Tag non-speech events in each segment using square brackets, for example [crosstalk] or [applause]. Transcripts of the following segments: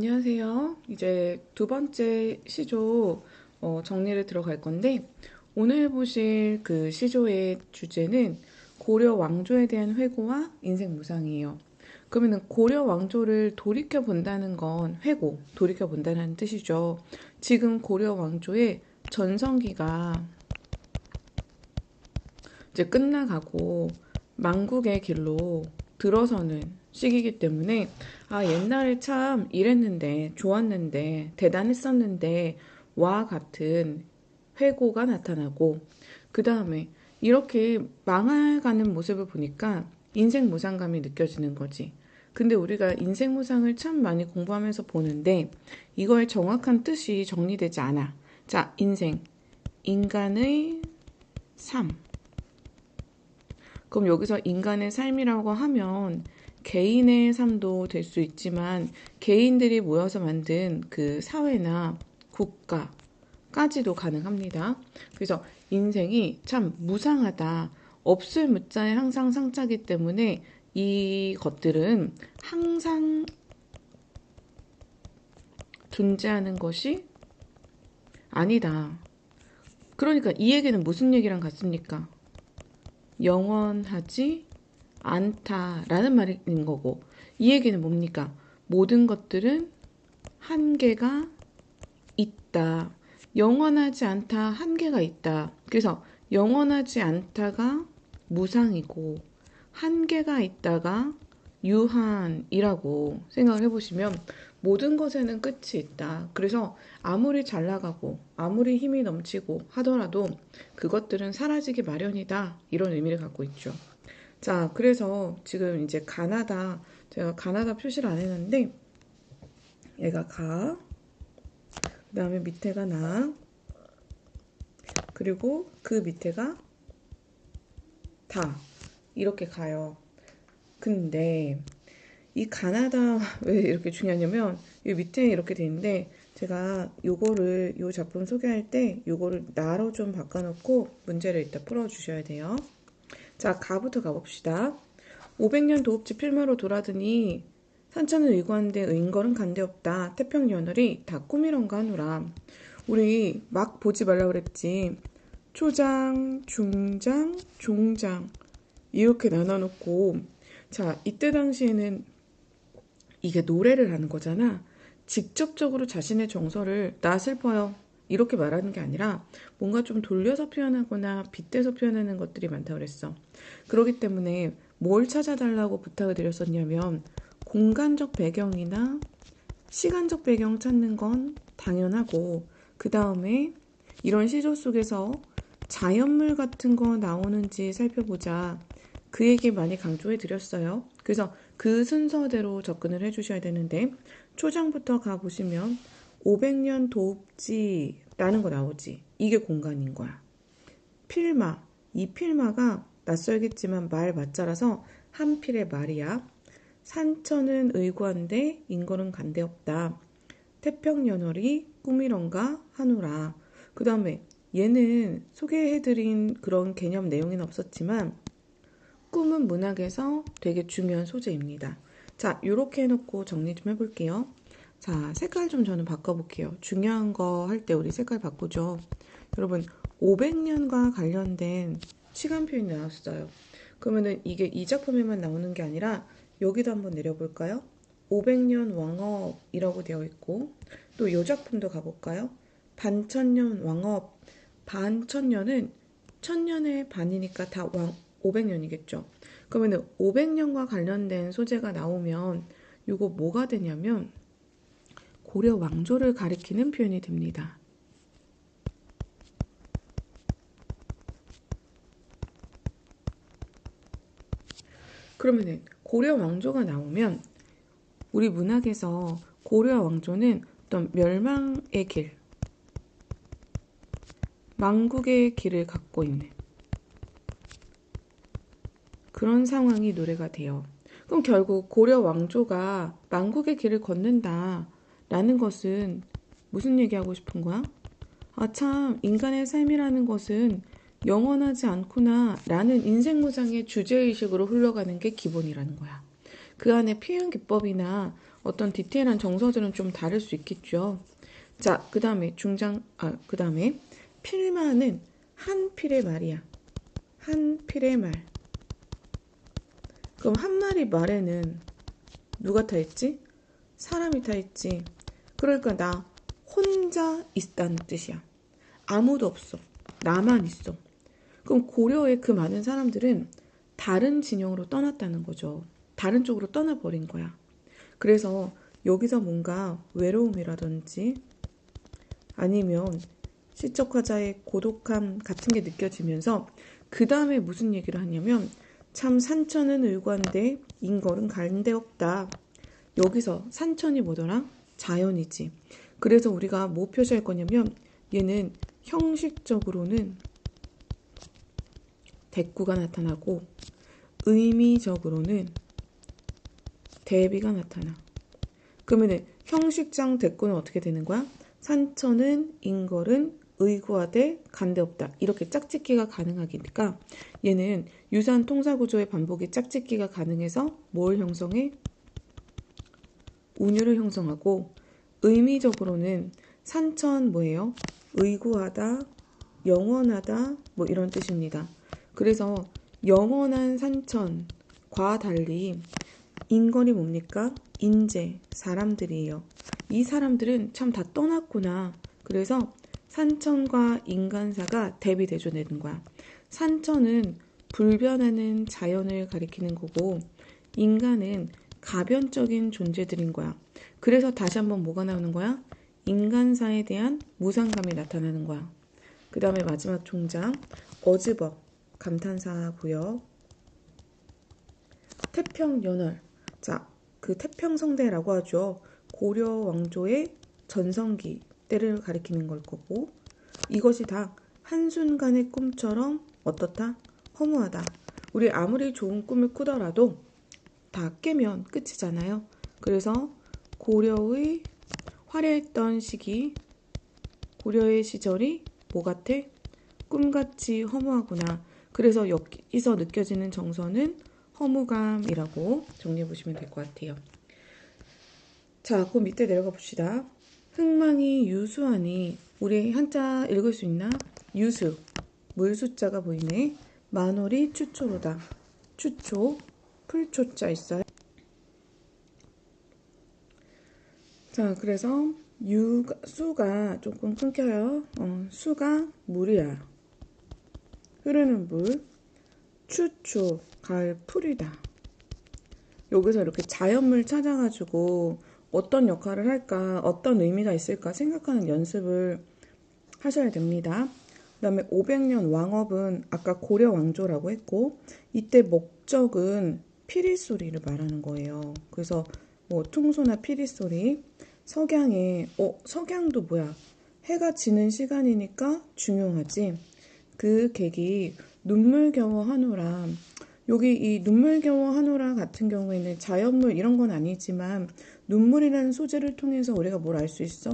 안녕하세요. 이제 두 번째 시조 어, 정리를 들어갈 건데 오늘 보실 그 시조의 주제는 고려 왕조에 대한 회고와 인생 무상이에요. 그러면 고려 왕조를 돌이켜 본다는 건 회고, 돌이켜 본다는 뜻이죠. 지금 고려 왕조의 전성기가 이제 끝나가고 망국의 길로 들어서는 시기이기 때문에 아 옛날에 참 이랬는데 좋았는데 대단했었는데 와 같은 회고가 나타나고 그 다음에 이렇게 망해가는 모습을 보니까 인생 무상감이 느껴지는 거지. 근데 우리가 인생 무상을 참 많이 공부하면서 보는데 이거의 정확한 뜻이 정리되지 않아. 자, 인생. 인간의 삶. 그럼 여기서 인간의 삶이라고 하면 개인의 삶도 될 수 있지만 개인들이 모여서 만든 그 사회나 국가까지도 가능합니다. 그래서 인생이 참 무상하다. 없을 무자에 항상 상자기 때문에 이 것들은 항상 존재하는 것이 아니다. 그러니까 이 얘기는 무슨 얘기랑 같습니까? 영원하지 않다라는 말인 거고 이 얘기는 뭡니까? 모든 것들은 한계가 있다. 영원하지 않다. 한계가 있다. 그래서 영원하지 않다가 무상이고 한계가 있다가 유한이라고 생각을 해보시면 모든 것에는 끝이 있다. 그래서 아무리 잘 나가고 아무리 힘이 넘치고 하더라도 그것들은 사라지기 마련이다. 이런 의미를 갖고 있죠. 자, 그래서 지금 이제 가나다, 제가 가나다 표시를 안 했는데, 얘가 가, 그 다음에 밑에가 나, 그리고 그 밑에가 다. 이렇게 가요. 근데, 이 가나다 [laughs] 왜 이렇게 중요하냐면, 이 밑에 이렇게 돼 있는데, 제가 요거를, 요 작품 소개할 때, 요거를 나로 좀 바꿔놓고 문제를 이따 풀어주셔야 돼요. 자, 가부터 가봅시다. 500년 도읍지 필마로 돌아드니 산천은 의관대 의인걸은 간데없다. 태평연월이 다 꿈이런가 하노라. 우리 막 보지 말라 그랬지. 초장, 중장, 종장 이렇게 나눠놓고 자 이때 당시에는 이게 노래를 하는 거잖아. 직접적으로 자신의 정서를 나 슬퍼요. 이렇게 말하는 게 아니라 뭔가 좀 돌려서 표현하거나 빗대서 표현하는 것들이 많다고 그랬어. 그렇기 때문에 뭘 찾아달라고 부탁을 드렸었냐면 공간적 배경이나 시간적 배경 찾는 건 당연하고 그 다음에 이런 시조 속에서 자연물 같은 거 나오는지 살펴보자. 그 얘기 많이 강조해 드렸어요. 그래서 그 순서대로 접근을 해 주셔야 되는데 초장부터 가보시면 500년 도읍지라는 거 나오지. 이게 공간인 거야. 필마. 이 필마가 낯설겠지만 말 맞자라서 한 필의 말이야. 산천은 의관대 인거는 간대 없다. 태평연월이 꿈이런가 하노라. 그 다음에 얘는 소개해드린 그런 개념 내용은 없었지만 꿈은 문학에서 되게 중요한 소재입니다. 자, 이렇게 해놓고 정리 좀 해볼게요. 자, 색깔 좀 저는 바꿔볼게요. 중요한 거 할 때 우리 색깔 바꾸죠. 여러분, 500년과 관련된 시간 표현이 나왔어요. 그러면은 이게 이 작품에만 나오는 게 아니라 여기도 한번 내려볼까요? 500년 왕업이라고 되어 있고 또 이 작품도 가볼까요? 반천년 왕업 반천년은 천년의 반이니까 다 왕 500년이겠죠. 그러면은 500년과 관련된 소재가 나오면 이거 뭐가 되냐면 고려 왕조를 가리키는 표현이 됩니다. 그러면은 고려 왕조가 나오면 우리 문학에서 고려 왕조는 어떤 멸망의 길, 망국의 길을 갖고 있는 그런 상황이 노래가 돼요. 그럼 결국 고려 왕조가 망국의 길을 걷는다. 라는 것은 무슨 얘기하고 싶은 거야? 아, 참, 인간의 삶이라는 것은 영원하지 않구나 라는 인생무장의 주제의식으로 흘러가는 게 기본이라는 거야. 그 안에 표현 기법이나 어떤 디테일한 정서들은 좀 다를 수 있겠죠. 자, 그 다음에 중장, 아, 그 다음에 필마는 한 필의 말이야. 한 필의 말. 그럼 한 마리 말에는 누가 타 있지? 사람이 타 있지. 그러니까 나 혼자 있다는 뜻이야. 아무도 없어. 나만 있어. 그럼 고려의 그 많은 사람들은 다른 진영으로 떠났다는 거죠. 다른 쪽으로 떠나버린 거야. 그래서 여기서 뭔가 외로움이라든지 아니면 시적 화자의 고독함 같은 게 느껴지면서 그 다음에 무슨 얘기를 하냐면 참 산천은 의관데 인걸은 갈데 없다. 여기서 산천이 뭐더라? 자연이지. 그래서 우리가 뭐 표시할 거냐면 얘는 형식적으로는 대꾸가 나타나고 의미적으로는 대비가 나타나. 그러면은 형식장 대꾸는 어떻게 되는 거야? 산천은 인걸은 의구하되 간데없다. 이렇게 짝짓기가 가능하니까 얘는 유사한 통사 구조의 반복이 짝짓기가 가능해서 뭘 형성해? 운율을 형성하고 의미적으로는 산천 뭐예요? 의구하다, 영원하다 뭐 이런 뜻입니다. 그래서 영원한 산천과 달리 인걸이 뭡니까? 인재, 사람들이에요. 이 사람들은 참 다 떠났구나. 그래서 산천과 인간사가 대비 대조되는 거야. 산천은 불변하는 자연을 가리키는 거고 인간은 가변적인 존재들인 거야. 그래서 다시 한번 뭐가 나오는 거야? 인간사에 대한 무상감이 나타나는 거야. 그 다음에 마지막 종장 어즈벅 감탄사고요. 태평연월 자, 그 태평성대라고 하죠. 고려 왕조의 전성기 때를 가리키는 걸 거고 이것이 다 한순간의 꿈처럼 어떻다? 허무하다. 우리 아무리 좋은 꿈을 꾸더라도 다 깨면 끝이잖아요. 그래서 고려의 화려했던 시기, 고려의 시절이 뭐 같아? 꿈같이 허무하구나. 그래서 여기서 느껴지는 정서는 허무감이라고 정리해 보시면 될 것 같아요. 자, 그 밑에 내려가 봅시다. 흥망이 유수하니 우리 한자 읽을 수 있나? 유수 물 숫자가 보이네. 만월이 추초로다. 추초 풀초자 있어요. 자, 그래서 유 수가 조금 끊겨요. 어, 수가 물이야. 흐르는 물. 추초 가을 풀이다. 여기서 이렇게 자연물 찾아가지고 어떤 역할을 할까, 어떤 의미가 있을까 생각하는 연습을 하셔야 됩니다. 그 다음에 500년 왕업은 아까 고려 왕조라고 했고, 이때 목적은 피리 소리를 말하는 거예요. 그래서 뭐 퉁소나 피리 소리, 석양에, 어, 석양도 뭐야? 해가 지는 시간이니까 중요하지. 그 계기 눈물겨워 하노라. 여기 이 눈물겨워 하노라 같은 경우에는 자연물 이런 건 아니지만 눈물이라는 소재를 통해서 우리가 뭘 알 수 있어?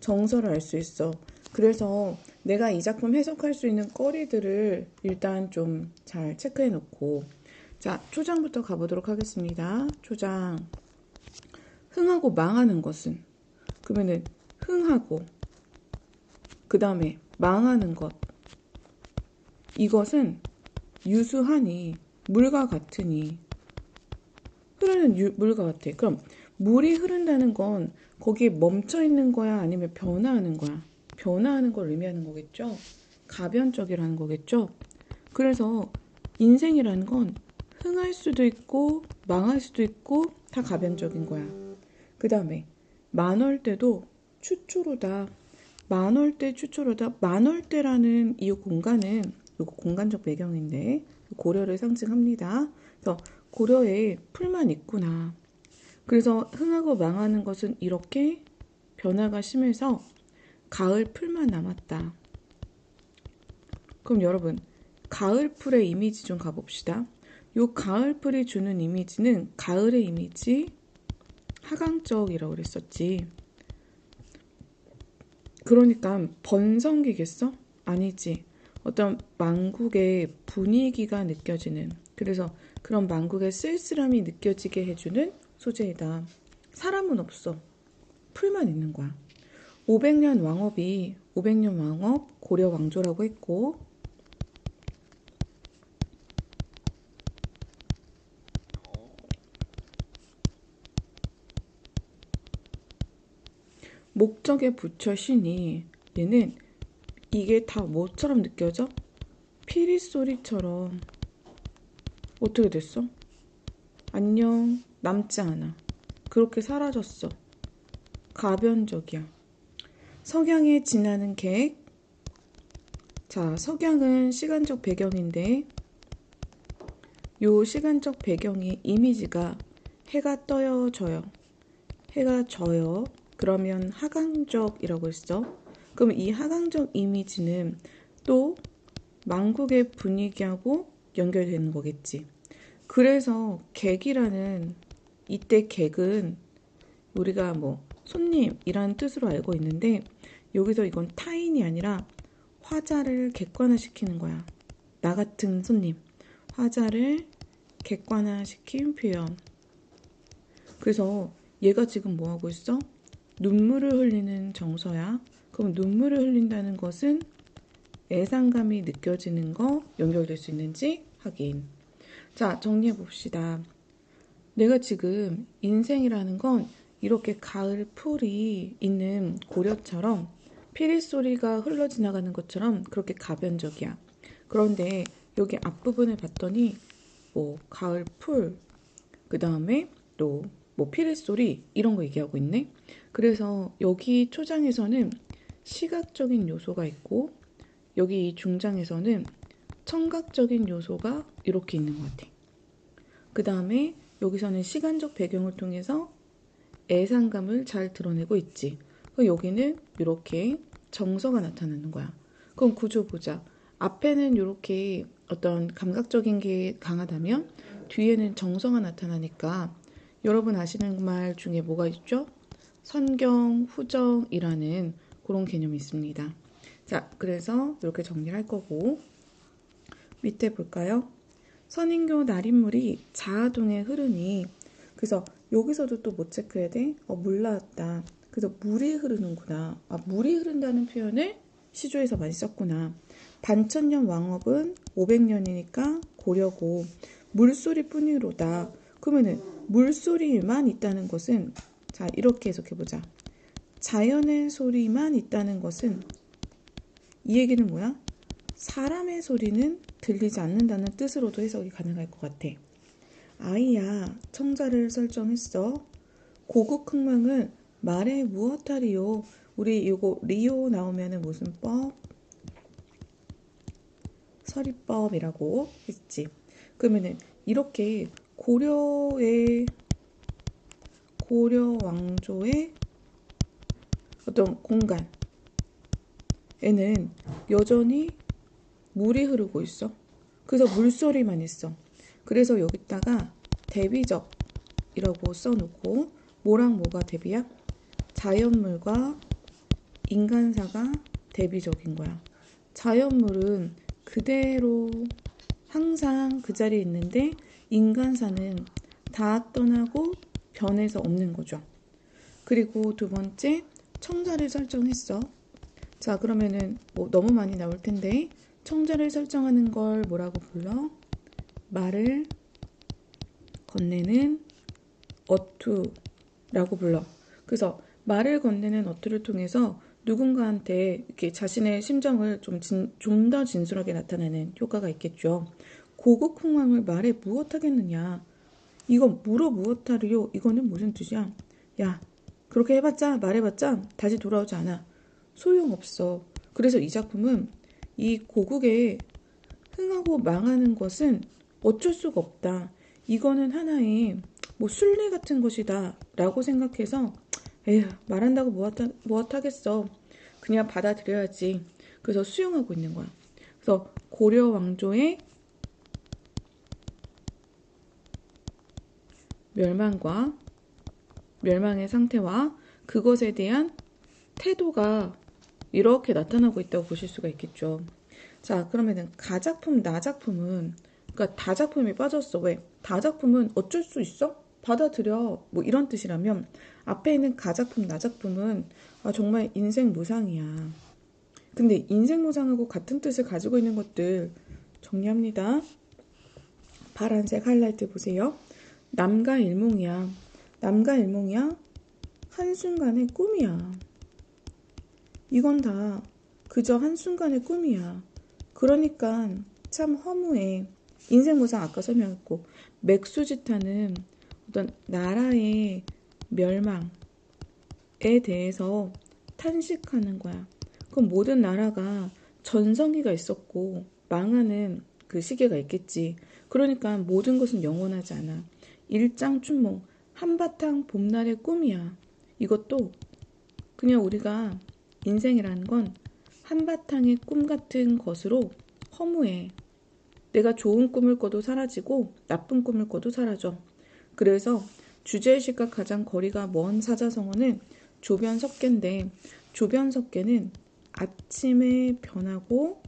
정서를 알 수 있어. 그래서 내가 이 작품 해석할 수 있는 거리들을 일단 좀 잘 체크해 놓고 자, 초장부터 가보도록 하겠습니다. 초장. 흥하고 망하는 것은 그러면은 흥하고 그 다음에 망하는 것 이것은 유수하니 물과 같으니 흐르는 유, 물과 같아. 그럼 물이 흐른다는 건 거기에 멈춰 있는 거야? 아니면 변화하는 거야? 변화하는 걸 의미하는 거겠죠? 가변적이라는 거겠죠? 그래서 인생이라는 건 흥할 수도 있고 망할 수도 있고 다 가변적인 거야. 그 다음에 만월 때도 추초로다. 만월 때 추초로다. 만월 때라는 이 공간은 이거 공간적 배경인데 고려를 상징합니다. 그래서 고려에 풀만 있구나. 그래서 흥하고 망하는 것은 이렇게 변화가 심해서 가을 풀만 남았다. 그럼 여러분, 가을 풀의 이미지 좀 가봅시다. 요 가을 풀이 주는 이미지는 가을의 이미지, 하강적이라고 그랬었지. 그러니까 번성기겠어? 아니지. 어떤 망국의 분위기가 느껴지는 그래서 그런 망국의 쓸쓸함이 느껴지게 해주는 소재이다. 사람은 없어. 풀만 있는 거야. 500년 왕업이 500년 왕업 고려 왕조라고 했고 목적에 붙여 신이 얘는 이게 다 뭐처럼 느껴져? 피리 소리처럼. 어떻게 됐어? 안녕 남지 않아. 그렇게 사라졌어. 가변적이야. 석양에 지나는 계획? 자 석양은 시간적 배경인데 요 시간적 배경이 이미지가 해가 떠요 져요. 해가 져요 그러면 하강적이라고 했어. 그럼 이 하강적 이미지는 또 망국의 분위기하고 연결되는 거겠지. 그래서 객이라는 이때 객은 우리가 뭐 손님이라는 뜻으로 알고 있는데 여기서 이건 타인이 아니라 화자를 객관화시키는 거야. 나 같은 손님. 화자를 객관화시킨 표현. 그래서 얘가 지금 뭐 하고 있어? 눈물을 흘리는 정서야. 그럼 눈물을 흘린다는 것은 애상감이 느껴지는 거 연결될 수 있는지 확인. 자, 정리해 봅시다. 내가 지금 인생이라는 건 이렇게 가을 풀이 있는 고려처럼 피리 소리가 흘러 지나가는 것처럼 그렇게 가변적이야. 그런데 여기 앞부분을 봤더니 뭐 가을 풀, 그 다음에 또 뭐 피리 소리 이런 거 얘기하고 있네. 그래서 여기 초장에서는 시각적인 요소가 있고 여기 중장에서는 청각적인 요소가 이렇게 있는 것 같아. 그 다음에 여기서는 시간적 배경을 통해서 애상감을 잘 드러내고 있지. 여기는 이렇게 정서가 나타나는 거야. 그럼 구조 보자. 앞에는 이렇게 어떤 감각적인 게 강하다면 뒤에는 정서가 나타나니까 여러분 아시는 말 중에 뭐가 있죠? 선경, 후정이라는 그런 개념이 있습니다. 자, 그래서 이렇게 정리를 할 거고 밑에 볼까요? 선인교 날인물이 자아동에 흐르니 그래서 여기서도 또뭐 체크해야 돼? 어, 물 나왔다. 그래서 물이 흐르는구나. 아, 물이 흐른다는 표현을 시조에서 많이 썼구나. 반천년 왕업은 500년이니까 고려고 물소리뿐이로다. 그러면은 물소리만 있다는 것은 자 이렇게 해석해 보자. 자연의 소리만 있다는 것은 이 얘기는 뭐야? 사람의 소리는 들리지 않는다는 뜻으로도 해석이 가능할 것 같아. 아이야, 청자를 설정했어. 고국 흥망은 말에 무엇하리요? 우리 이거 리오 나오면은 무슨 법? 서리법이라고 했지. 그러면은 이렇게 고려의 고려 왕조의 어떤 공간에는 여전히 물이 흐르고 있어. 그래서 물소리만 있어. 그래서 여기다가 대비적이라고 써놓고 뭐랑 뭐가 대비야? 자연물과 인간사가 대비적인 거야. 자연물은 그대로 항상 그 자리에 있는데 인간사는 다 떠나고 변해서 없는 거죠. 그리고 두 번째, 청자를 설정했어. 자, 그러면은 뭐 너무 많이 나올 텐데, 청자를 설정하는 걸 뭐라고 불러? 말을 건네는 어투라고 불러. 그래서 말을 건네는 어투를 통해서 누군가한테 이렇게 자신의 심정을 좀 좀 더 진솔하게 나타내는 효과가 있겠죠. 고국 흥망을 말해 무엇하겠느냐. 이거 물어 무엇하리요? 이거는 무슨 뜻이야? 야, 그렇게 해봤자 말해봤자 다시 돌아오지 않아. 소용없어. 그래서 이 작품은 이 고국에 흥하고 망하는 것은 어쩔 수가 없다. 이거는 하나의 뭐 순리 같은 것이다. 라고 생각해서 에휴 말한다고 무엇하, 무엇하겠어. 그냥 받아들여야지. 그래서 수용하고 있는 거야. 그래서 고려 왕조의 멸망과 멸망의 상태와 그것에 대한 태도가 이렇게 나타나고 있다고 보실 수가 있겠죠. 자, 그러면은 가작품, 나작품은 그러니까 다작품이 빠졌어. 왜? 다작품은 어쩔 수 있어? 받아들여. 뭐 이런 뜻이라면 앞에 있는 가작품, 나작품은 아, 정말 인생 무상이야. 근데 인생 무상하고 같은 뜻을 가지고 있는 것들 정리합니다. 파란색 하이라이트 보세요. 남과 일몽이야. 남과 일몽이야. 한순간의 꿈이야. 이건 다 그저 한순간의 꿈이야. 그러니까 참 허무해. 인생 무상 아까 설명했고 맥수지타는 어떤 나라의 멸망에 대해서 탄식하는 거야. 그럼 모든 나라가 전성기가 있었고 망하는 그 시기가 있겠지. 그러니까 모든 것은 영원하지 않아. 일장춘몽 한바탕 봄날의 꿈이야. 이것도 그냥 우리가 인생이라는 건 한바탕의 꿈 같은 것으로 허무해. 내가 좋은 꿈을 꿔도 사라지고 나쁜 꿈을 꿔도 사라져. 그래서 주제의식과 가장 거리가 먼 사자성어는 조변석계인데 조변석계는 아침에 변하고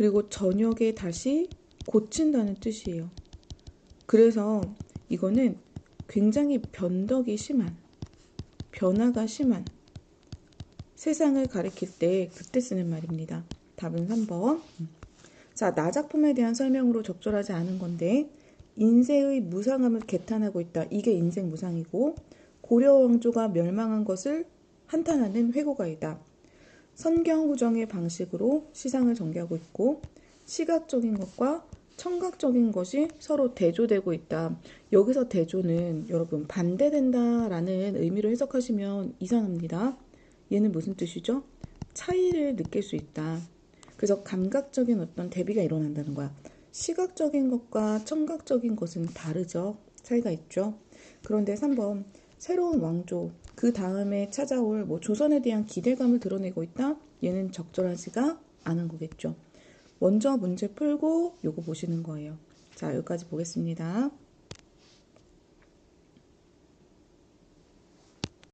그리고 저녁에 다시 고친다는 뜻이에요. 그래서 이거는 굉장히 변덕이 심한, 변화가 심한 세상을 가리킬 때 그때 쓰는 말입니다. 답은 3번. 자, 나 작품에 대한 설명으로 적절하지 않은 건데 인세의 무상함을 개탄하고 있다. 이게 인생 무상이고 고려 왕조가 멸망한 것을 한탄하는 회고가이다. 선경후정의 방식으로 시상을 전개하고 있고 시각적인 것과 청각적인 것이 서로 대조되고 있다. 여기서 대조는 여러분 반대된다라는 의미로 해석하시면 이상합니다. 얘는 무슨 뜻이죠? 차이를 느낄 수 있다. 그래서 감각적인 어떤 대비가 일어난다는 거야. 시각적인 것과 청각적인 것은 다르죠. 차이가 있죠. 그런데 3번 새로운 왕조 그 다음에 찾아올 뭐 조선에 대한 기대감을 드러내고 있다. 얘는 적절하지가 않은 거겠죠. 먼저 문제 풀고 요거 보시는 거예요. 자, 여기까지 보겠습니다.